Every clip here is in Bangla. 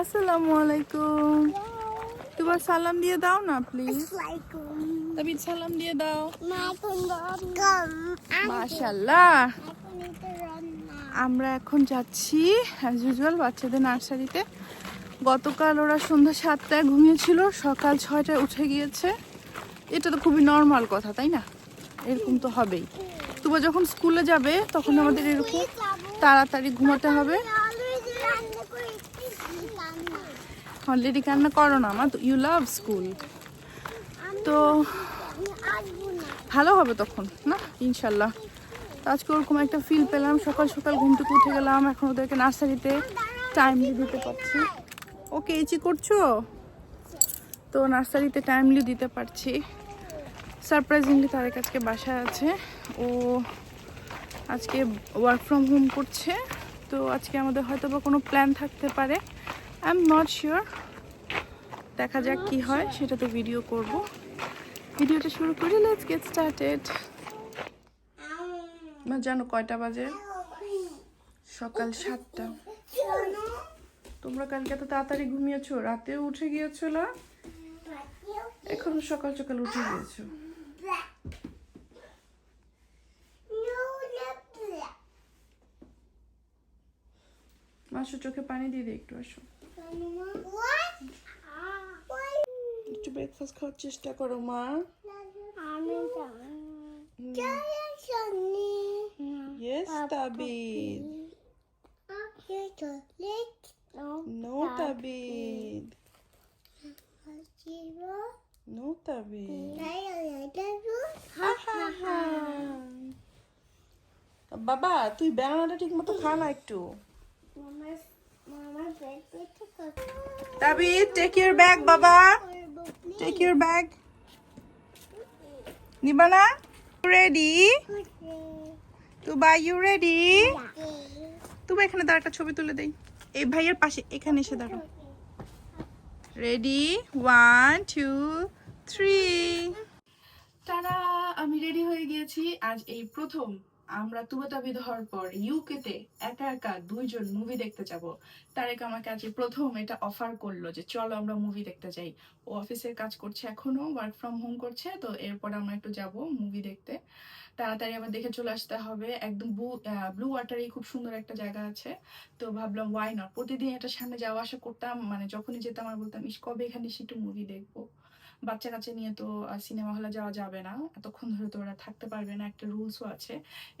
আসসালামু আলাইকুম। তোমার সালাম দিয়ে দাও না প্লিজ. তাবিদ সালাম দিয়ে দাও. মাশাল্লাহ আমরা এখন যাচ্ছি অ্যাজ ইউজুয়াল বাচ্চাদের নার্সারিতে। গতকাল ওরা সন্ধ্যা সাতটায় ঘুমিয়েছিল সকাল ছয়টায় উঠে গিয়েছে। এটা তো খুবই নর্মাল কথা তাই না? এরকম তো হবেই। তুবা যখন স্কুলে যাবে তখন আমাদের এরকম তাড়াতাড়ি ঘুমাতে হবে। অলরেডি কান্না করো না আমার ইউ লাভ স্কুল তো ভালো হবে তখন, না? ইনশাল্লাহ। তো আজকে ওরকম একটা ফিল পেলাম, সকাল সকাল ঘুম থেকে উঠে গেলাম, এখন ওদেরকে নার্সারিতে টাইমলি দিতে পারছি। ওকে ইচি করছ? তো নার্সারিতে টাইমলি দিতে পারছি। সারপ্রাইজিংলি তাদের আজকে বাসায় আছে। ও আজকে ওয়ার্ক ফ্রম হোম করছে। তো আজকে আমাদের হয়তো বা কোনো প্ল্যান থাকতে পারে। আই এম নট শিওর দেখা যাক কি হয়, সেটা তো ভিডিও করব। ভিডিওটা শুরু করি লেটস গেট স্টার্টেড না জানো কয়টা বাজে? সকাল সাতটা। তোমরা কালকে এত তাড়াতাড়ি ঘুমিয়েছো? রাতেও উঠে গিয়েছো না? এখন সকাল সকাল উঠে গিয়েছো। মাসু চোখে পানি দিয়ে দিই একটু আসো। একটু ব্রেকফাস্ট খাওয়ার চেষ্টা করো মা। বাবা তুই ব্যানানাটা ঠিক মতো খা না একটু। টেক ইউর ব্যাগ বাবা। টেক ইউর ব্যাগ নিবা না? Ready Tuba you ready Tuba এখানে দাঁড়া একটা ছবি তুলে দেই। এই ভাইয়ের পাশে এখানে এসে দাঁড়ো রেডি ওয়ান টু থ্রি তারা আমি রেডি হয়ে গিয়েছি। আজ এই প্রথম আমরা তুবাতাবি হওয়ার পর ইউকেতে একা একা দুইজন মুভি দেখতে যাব। তারেক আমাকে আজ এই প্রথম এটা অফার করল যে, চলো আমরা মুভি দেখতে যাই। ও অফিসের কাজ করছে এখনও ওয়ার্ক ফ্রম হোম করছে, তো এরপর আমরা একটু যাব মুভি দেখতে। তাড়াতাড়ি আবার দেখে চলে আসতে হবে। একদম ব্লু ওয়াটারে খুব সুন্দর একটা জায়গা আছে। তো ভাবলাম ওয়াই নট প্রতিদিন এটা সামনে যাওয়া আসা করতাম মানে যখনই যেতাম আর বলতাম, ইস, কবে এখানে একটু মুভি দেখব? বাচ্চা কাচ্চা নিয়ে তো সিনেমা হলে যাওয়া যাবে না। এতক্ষণ ধরে তো ওরা থাকতে পারবে না, একটা রুলসও আছে।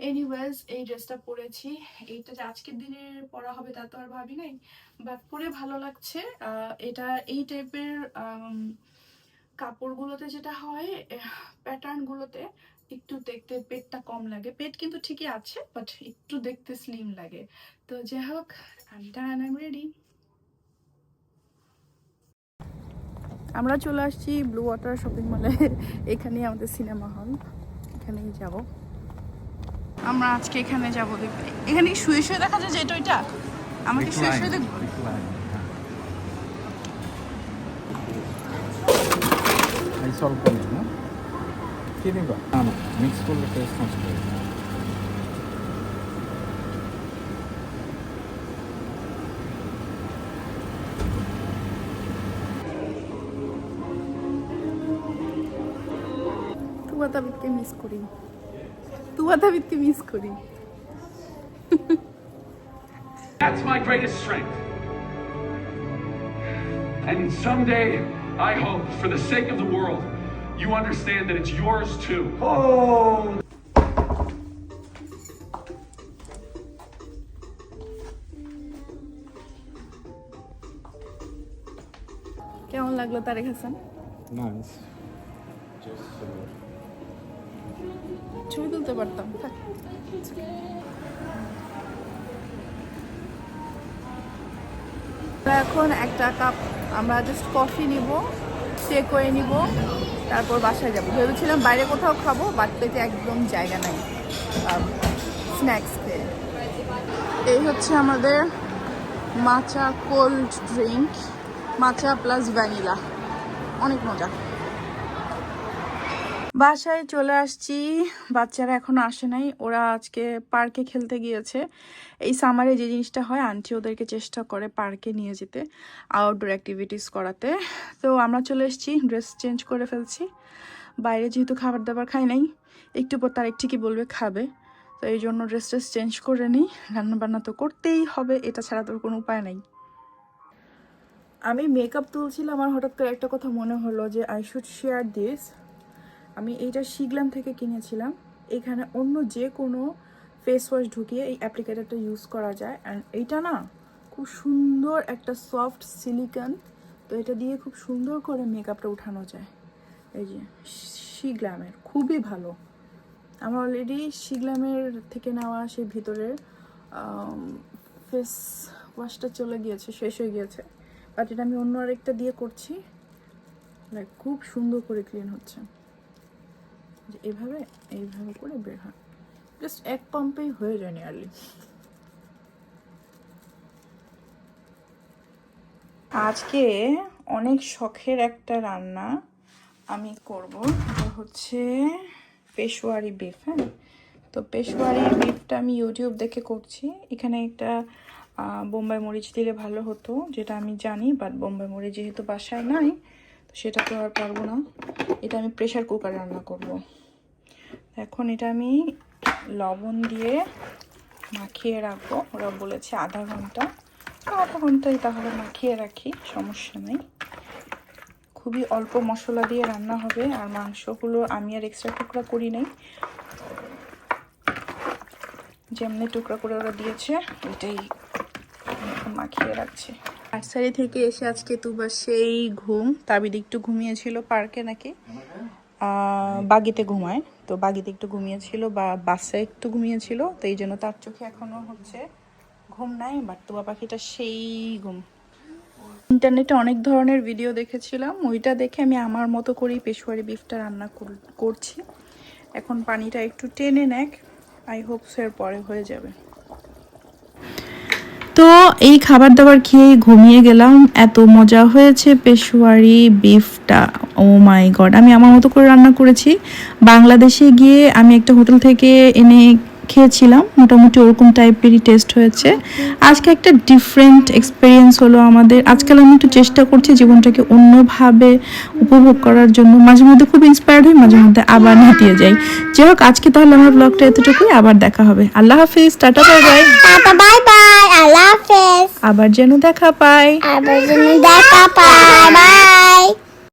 এনিওয়েজ এই ড্রেসটা পরেছি। এইটা যে আজকের দিনে পরা হবে তা তো আর ভাবি নাই বাট পরে ভালো লাগছে। এটা এই টাইপের কাপড়গুলোতে যেটা হয় প্যাটার্নগুলোতে একটু দেখতে পেটটা কম লাগে। পেট কিন্তু ঠিকই আছে বাট একটু দেখতে স্লিম লাগে। তো যাই হোক আমি আই রেডি আমরা চলে আসছি ব্লু ওয়াটার শপিং মলে এখানেই আমাদের সিনেমা হল এখানেই যাব। আমরা আজকে এখানে যাব দেখতে। এখানে শুয়ে শুয়ে দেখা যায় যে এটা ওইটা? আমাকে শুয়ে শুয়ে দেখব এই সলভ করলেন না কি নিবা? না মিক্স করলে টেস্ট নষ্ট হয়ে তাবিদকে মিস করি তুয়া তাবিদকে মিস করি That's my greatest strength. And someday, I hope, for the sake of the world, you understand that it's yours too. Oh! কেমন লাগল তারেক হাসান নাইস ছবি তুলতে পারতাম। এখন একটা কাপ আমরা জাস্ট কফি নিব স্টে করে নিব, তারপর বাসায় যাব। ভেবেছিলাম বাইরে কোথাও খাব বাট পেতে একদম জায়গা নাই। স্ন্যাক্স এই হচ্ছে আমাদের matcha cold drink matcha plus vanilla অনেক মজা। বাসায় চলে আসছি। বাচ্চারা এখনও আসে নাই। ওরা আজকে পার্কে খেলতে গিয়েছে। এই সামারে যে জিনিসটা হয়, আন্টি ওদেরকে চেষ্টা করে পার্কে নিয়ে যেতে আউটডোর অ্যাক্টিভিটিস করাতে। তো আমরা চলে এসেছি ড্রেস চেঞ্জ করে ফেলছি। বাইরে যেহেতু খাবার দাবার খাই নাই, একটু পর তার একটি কি বলবে, খাবে। তো এই জন্য ড্রেস ট্রেস চেঞ্জ করে নিই। রান্নাবান্না তো করতেই হবে, এটা ছাড়া তোর কোনো উপায় নেই। আমি মেকআপ তুলছিলাম আমার হঠাৎ করে একটা কথা মনে হলো যে আই শুড শেয়ার দিস আমি এইটা শিগলাম থেকে কিনেছিলাম। এখানে অন্য যে কোনো ফেস ওয়াশ ঢুকিয়ে এই অ্যাপ্লিকেটারটা ইউজ করা যায়। অ্যান্ড এইটা না খুব সুন্দর একটা সফট সিলিকন তো এটা দিয়ে খুব সুন্দর করে মেকআপটা উঠানো যায়। এই যে শিগলামের খুবই ভালো। আমার অলরেডি শিগলামের থেকে নেওয়া সেই ভিতরের ফেস ওয়াশটা চলে গিয়েছে, শেষ হয়ে গিয়েছে। বাট এটা আমি অন্য আরেকটা দিয়ে করছি। লাইক খুব সুন্দর করে ক্লিন হচ্ছে। যে এভাবে, এইভাবে করে বের হয়। জাস্ট এক পাম্পেই হয়ে যায় নিয়ারলি আজকে অনেক শখের একটা রান্না আমি করব। এটা হচ্ছে পেশোয়ারি বিফ হ্যাঁ? তো পেশোয়ারি বিফটা আমি ইউটিউব দেখে করছি। এখানে একটা বোম্বাই মরিচ দিলে ভালো হতো, যেটা আমি জানি বাট বোম্বাই মরিচ যেহেতু বাসায় নাই সেটা তো আর পারব না। এটা আমি প্রেশার কুকারে রান্না করব। এখন এটা আমি লবণ দিয়ে মাখিয়ে রাখব। ওরা বলেছে আধা ঘণ্টা। আধা ঘন্টাই তাহলে মাখিয়ে রাখি, সমস্যা নেই। খুবই অল্প মশলা দিয়ে রান্না হবে, আর মাংসগুলো আমি আর এক্সট্রা টুকরা করি নাই। যেমনি টুকরা করে ওরা দিয়েছে, ওইটাই মাখিয়ে রাখছি। নার্সারি থেকে এসে আজকে তুবার সেই ঘুম, তাবিদ একটু ঘুমিয়েছিল পার্কে নাকি? বাগিতে ঘুমায়, তো বাগিতে একটু ঘুমিয়েছিল বা বাসে একটু ঘুমিয়েছিল, তো এই জন্য তার চোখে এখনও হচ্ছে ঘুম নাই বাট তুবা পাখিটা সেই ঘুম। ইন্টারনেটে অনেক ধরনের ভিডিও দেখেছিলাম, ওইটা দেখে আমি আমার মতো করেই পেশোয়ারি বিফটা রান্না কর- করছি। এখন পানিটা একটু টেনে নেক আই হোপ এর পরে হয়ে যাবে। তো এই খাবার দাবার খেয়ে ঘুমিয়ে গেলাম। এত মজা হয়েছে পেশোয়ারি বিফটা। ও মাই গড আমি আমার মতো করে রান্না করেছি। বাংলাদেশে গিয়ে আমি একটা হোটেল থেকে এনে খেয়েছিলাম। মোটামুটি ওরকম টাইপেরই টেস্ট হয়েছে। আজকে একটা ডিফারেন্ট এক্সপিরিয়েন্স হলো আমাদের। আজকাল আমি একটু চেষ্টা করছি জীবনটাকে অন্যভাবে উপভোগ করার জন্য। মাঝে মধ্যে খুব ইন্সপায়ার্ড হই, মাঝে মধ্যে আবার হাঁটিয়ে যাই। যাই আজকে তাহলে আমার ব্লগটা এতটুকুই। আবার দেখা হবে। আল্লাহ হাফিজ, টাটা বাই বাই বাই আল্লাহ হাফেজ। আবার যেন দেখা পাই। আবার যেন দেখা পাই। বাই।